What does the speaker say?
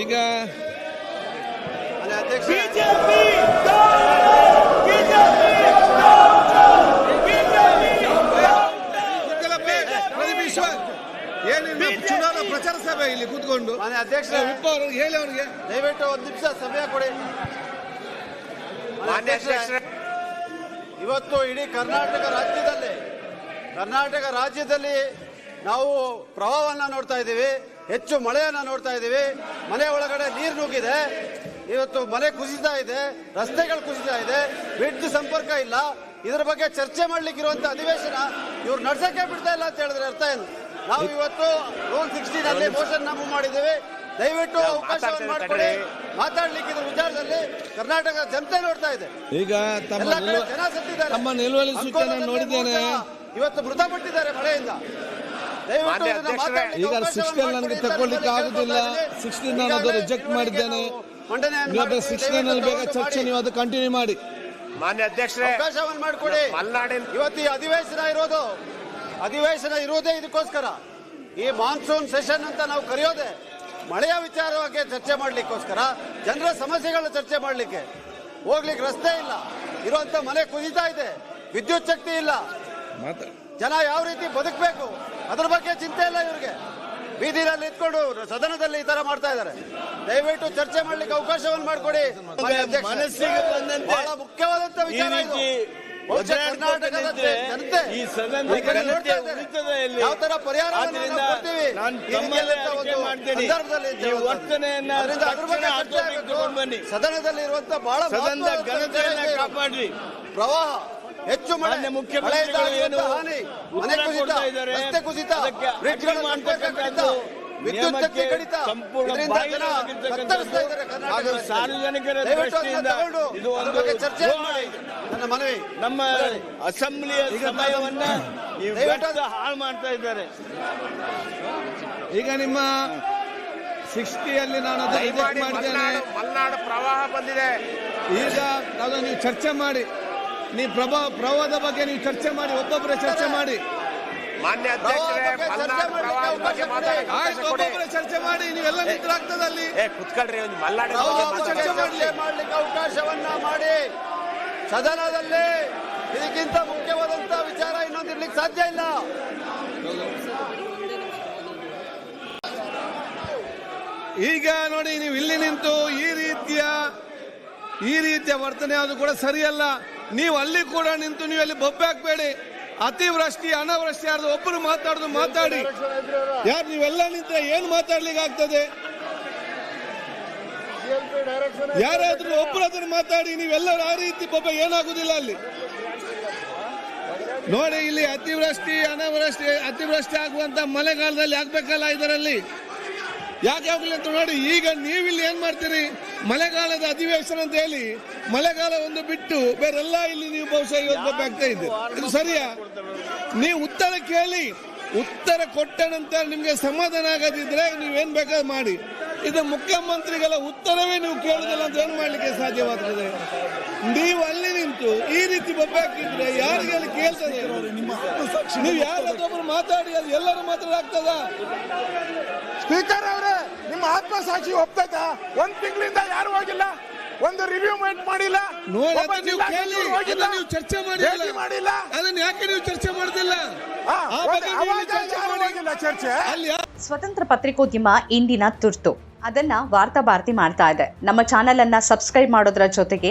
ಈಗ ಬಿಜೆಪಿ ಚುನಾವಣಾ ಪ್ರಚಾರ ಸಭೆ ಇಲ್ಲಿ ಕೂತ್ಕೊಂಡು. ಅಧ್ಯಕ್ಷ ವಿಪ್ಪ ಅವ್ರಿಗೆ ಹೇಳಿ ಅವರಿಗೆ. ದಯವಿಟ್ಟು ಒಂದು ನಿಮಿಷ ಸಮಯ ಕೊಡಿ. ಇವತ್ತು ಇಡೀ ಕರ್ನಾಟಕ ರಾಜ್ಯದಲ್ಲಿ ಕರ್ನಾಟಕ ರಾಜ್ಯದಲ್ಲಿ ನಾವು ಪ್ರವಾಹವನ್ನು ನೋಡ್ತಾ ಇದ್ದೀವಿ. ಹೆಚ್ಚು ಮಳೆಯನ್ನು ನೋಡ್ತಾ ಇದ್ದೀವಿ. ಮನೆ ಒಳಗಡೆ ನೀರು ನುಗ್ಗಿದೆ. ಇವತ್ತು ಮನೆ ಕುಸಿತಾ ಇದೆ. ರಸ್ತೆಗಳು ಕುಸಿತಾ ಇದೆ. ವಿದ್ಯುತ್ ಸಂಪರ್ಕ ಇಲ್ಲ. ಇದರ ಬಗ್ಗೆ ಚರ್ಚೆ ಮಾಡ್ಲಿಕ್ಕೆ ಇರುವಂತ ಅಧಿವೇಶನ ಇವ್ರು ನಡ್ಸಕ್ಕೆ ಬಿಡ್ತಾ ಇಲ್ಲ ಅಂತ ಹೇಳಿದ್ರೆ ಅರ್ಥ ಏನು? ನಾವು ಇವತ್ತು ರೂಲ್ ಸಿಕ್ಸ್ಟೀನ್ ಅಲ್ಲಿ ಮೋಷನ್ ನಾವು ಮಾಡಿದ್ದೀವಿ. ದಯವಿಟ್ಟು ಅವಕಾಶವನ್ನು ಮಾಡಿಕೊಡಿ. ಮಾತಾಡ್ಲಿಕ್ಕೆ ಇದ್ರ ವಿಚಾರದಲ್ಲಿ ಕರ್ನಾಟಕದ ಜನತೆ ನೋಡ್ತಾ ಇದೆ. ಈಗ ತಮ್ಮ ನಿಲುವಳಿ ಸೂಚನೆ ನೋಡಿದ್ದೇನೆ. ಇವತ್ತು ಮೃತಪಟ್ಟಿದ್ದಾರೆ ಮಳೆಯಿಂದ. ಮಾತಾಡ್ಲಿಕ್ಕೆ ಈಗ ಸಿಕ್ಸ್ಟೀನ್ ನನಗೆ ತಗೊಳ್ಳಿಕ್ಕೆ ಆಗುದಿಲ್ಲ. ಸಿಕ್ಸ್ಟೀನ್ ನಾನು ಅದು ರಿಜೆಕ್ಟ್ ಮಾಡಿದ್ದೇನೆ. ಸಿಕ್ಸ್ಟೀನ್ ಅಲ್ಲಿ ಬೇಗ ಚರ್ಚೆ. ನೀವು ಅದು ಕಂಟಿನ್ಯೂ ಮಾಡಿ. ಮಾನ್ಯ ಅಧ್ಯಕ್ಷರೇ ಅವಕಾಶವನ್ನು ಮಾಡಿಕೊಡಿ. ಮಲ್ನಾಡಿನ ಇವತ್ತು ಈ ಅಧಿವೇಶನ ಇರೋದು. ಅಧಿವೇಶನ ಇರೋದೇ ಇದಕ್ಕೋಸ್ಕರ. ಈ ಮಾನ್ಸೂನ್ ಸೆಷನ್ ಅಂತ ನಾವು ಕರೆಯೋದೆ ಮಳೆಯ ವಿಚಾರವಾಗಿ ಚರ್ಚೆ ಮಾಡ್ಲಿಕ್ಕೋಸ್ಕರ ಜನರ ಸಮಸ್ಯೆಗಳನ್ನ ಚರ್ಚೆ ಮಾಡ್ಲಿಕ್ಕೆ. ಹೋಗ್ಲಿಕ್ಕೆ ರಸ್ತೆ ಇಲ್ಲ. ಇರುವಂತ ಮನೆ ಕುದೀತಾ ಇದೆ. ವಿದ್ಯುತ್ ಶಕ್ತಿ ಇಲ್ಲ. ಜನ ಯಾವ ರೀತಿ ಬದುಕಬೇಕು? ಅದ್ರ ಬಗ್ಗೆ ಚಿಂತೆ ಇಲ್ಲ ಇವರಿಗೆ. ಬೀದಿನಲ್ಲಿ ಇಟ್ಕೊಂಡು ಸದನದಲ್ಲಿ ಈ ತರ ಮಾಡ್ತಾ ಇದ್ದಾರೆ. ದಯವಿಟ್ಟು ಚರ್ಚೆ ಮಾಡ್ಲಿಕ್ಕೆ ಅವಕಾಶವನ್ನು ಮಾಡಿಕೊಡಿ. ಮನಸ್ಸಿಗೆ ಬಂದಂತೆ ಬಹಳ ಮುಖ್ಯವಾದಂತ ಈ ವಿಚಾರ ಇದು. ಸದನದಲ್ಲಿ ಇರುವಂತ ಬಹಳ ಸದನದ ಮಹತ್ವದ ಘನತೆಯನ್ನ ಕಾಪಾಡ್ರಿ. ಪ್ರವಾಹ. ಹೆಚ್ಚು ಮಳೆ. ಮುಖ್ಯ ಮುಖ್ಯಮಂತ್ರಿಗಳು ಹಾನಿ. ಮನೆ ಕುಸಿತ ಇದ್ದಾರೆ. ರಸ್ತೆ ಕುಸಿತ. ವಿದ್ಯುತ್ ಶಕ್ತಿ ನಿಯಮಕ್ಕೆ ಕಡಿತ. ಸಂಪೂರ್ಣ ಇದರಿಂದ ಜನ ಬಾಹಿರವಾಗಿರ್ತಕ್ಕಂಥದ್ದು ಇದ್ದಾರೆ. ಸಾರ್ವಜನಿಕರ ದೃಷ್ಟಿಯಿಂದ ಇದು ಒಂದು ಚರ್ಚೆ ದ್ರೋಹ ಮಾಡಿ. ನನ್ನ ಮನವಿ. ನಮ್ಮ ಅಸೆಂಬ್ಲಿಯ ಸಮಯವನ್ನ ಹಾಳು ಮಾಡ್ತಾ ಇದ್ದಾರೆ. ಈಗ ನಿಮ್ಮ ಸಿಕ್ಸ್ಟಿಯಲ್ಲಿ ನಾನು ಮಾಡಿದ್ದೇನೆ ಮಲೆನಾಡು ಮಲೆನಾಡು ಪ್ರವಾಹ ಬಂದಿದೆ. ಈಗ ನಾವು ನೀವು ಚರ್ಚೆ ಮಾಡಿ. ನೀವು ಪ್ರಭಾ ಪ್ರವಾಹದ ಬಗ್ಗೆ ನೀವು ಚರ್ಚೆ ಮಾಡಿ ಒಬ್ಬೊಬ್ಬರ ಚರ್ಚೆ ಮಾಡಿ. ಮಾನ್ಯ ಒಬ್ಬೊಬ್ಬರೇ ಚರ್ಚೆ ಮಾಡಿ ನೀವೆಲ್ಲ ನಿಂತರಾಗ್ತದೆ ಅಲ್ಲಿ ಏ ಕುತ್ಕೊಳ್ರಿ ಒಂದು. ಚರ್ಚೆ ಮಾಡ್ಲಿಕ್ಕೆ ಅವಕಾಶವನ್ನ ಮಾಡಿ. ಸದನದಲ್ಲಿ ಇದಕ್ಕಿಂತ ಮುಖ್ಯವಾದಂತ ವಿಚಾರ ಇನ್ನೊಂದು ಇರ್ಲಿಕ್ಕೆ ಸಾಧ್ಯ ಇಲ್ಲ. ಈಗ ನೋಡಿ ನೀವು ಇಲ್ಲಿ ನಿಂತು ಈ ರೀತಿಯ ಈ ರೀತಿಯ ವರ್ತನೆ ಅದು ಕೂಡ ಸರಿಯಲ್ಲ. ನೀವು ಅಲ್ಲಿ ಕೂಡ ನಿಂತು ನೀವು ಅಲ್ಲಿ ಬೊಬ್ಬೆ ಹಾಕ್ಬೇಡಿ. ಅತಿವೃಷ್ಟಿ, ಅನಾವೃಷ್ಟಿ ಯಾರು ಒಬ್ಬರು ಮಾತಾಡೋದು ಮಾತಾಡಿ. ಯಾರು ನೀವೆಲ್ಲ ನಿಂತ್ರೆ ಏನು ಮಾತಾಡ್ಲಿಕ್ಕೆ ಆಗ್ತದೆ? ಯಾರಾದ್ರೂ ಒಬ್ಬರು ಅದನ್ನು ಮಾತಾಡಿ, ನೀವೆಲ್ಲರೂ ಆ ರೀತಿ ಬೊಬ್ಬೆ ಏನಾಗುದಿಲ್ಲ ಅಲ್ಲಿ. ನೋಡಿ, ಇಲ್ಲಿ ಅತಿವೃಷ್ಟಿ, ಅನಾವೃಷ್ಟಿ, ಅತಿವೃಷ್ಟಿ ಆಗುವಂತ ಮಳೆಗಾಲದಲ್ಲಿ ಆಗ್ಬೇಕಲ್ಲ ಇದರಲ್ಲಿ? ಯಾಕೆ ಆಗ್ಲಿ ಅಂತ ನೋಡಿ, ಈಗ ನೀವಿಲ್ಲಿ ಏನ್ ಮಾಡ್ತೀರಿ? ಮಳೆಗಾಲದ ಅಧಿವೇಶನ ಅಂತ ಹೇಳಿ ಮಳೆಗಾಲ ಒಂದು ಬಿಟ್ಟು ಬೇರೆಲ್ಲ ಇಲ್ಲಿ ನೀವು ಬಹುಶಃ ಇವತ್ತು ಆಗ್ತಾ ಇದೆ ಇದು ಸರಿಯಾ? ನೀವು ಉತ್ತರ ಕೇಳಿ ಉತ್ತರ ಕೊಟ್ಟ ನಂತರ ನಿಮ್ಗೆ ಸಮಾಧಾನ ಆಗದಿದ್ರೆ ನೀವೇನ್ ಬೇಕಾದ್ರೆ ಮಾಡಿ. ಇದು ಮುಖ್ಯಮಂತ್ರಿಗಳ ಉತ್ತರವೇ ನೀವು ಕೇಳುದಿಲ್ಲ ಅಂತ ಏನ್ ಮಾಡ್ಲಿಕ್ಕೆ ಸಾಧ್ಯವಾಗ್ತದೆ? ನೀವು ಅಲ್ಲಿ ನಿಂತು ಈ ರೀತಿ ಬಬ್ಬಾಕಿದ್ರೆ ಯಾರಿಗೆ ಅಲ್ಲಿ ಕೇಳ್ತದೆ? ನೀವು ಯಾರೊಬ್ಬರು ಮಾತಾಡಿ ಅದು ಎಲ್ಲರೂ ಮಾತಾಡಾಗ್ತದ ಸ್ಪೀಕರ್ ಅವರೇ ನಿಮ್ಮ ಆತ್ಮಸಾಕ್ಷಿ ಒಪ್ತೈತಾ? ಒಂದ್ ತಿಂಗಳಿಂದ ಯಾರು ಹೋಗಿಲ್ಲ ಒಂದು ರಿವ್ಯೂ ಮೇಟ್ ಮಾಡಿಲ್ಲ. ನೋಡಿ ಒಬ್ಬ ಅದನ್ನ ನೀವು ಕೇಳಿ ಅದನ್ನ ನೀವು ಚರ್ಚೆ ಮಾಡಿಲ್ಲ. ಭೇಟಿ ಮಾಡಿಲ್ಲ. ಅದನ್ನ ಯಾಕೆ ನೀವು ಚರ್ಚೆ ಮಾಡುದಿಲ್ಲ? ಆ ಬಗ್ಗೆ ನೀವು ಚರ್ಚೆ ಯಾರು ಚರ್ಚೆ? ಸ್ವತಂತ್ರ ಪತ್ರಿಕೋದ್ಯಮ ಇಂದಿನ ತುರ್ತು. ಅದನ್ನ ವಾರ್ತಾ ಭಾರತಿ ಮಾಡ್ತಾ ಇದೆ. ನಮ್ಮ ಚಾನೆಲ್ ಅನ್ನ ಸಬ್ಸ್ಕ್ರೈಬ್ ಮಾಡೋದ್ರ ಜೊತೆಗೆ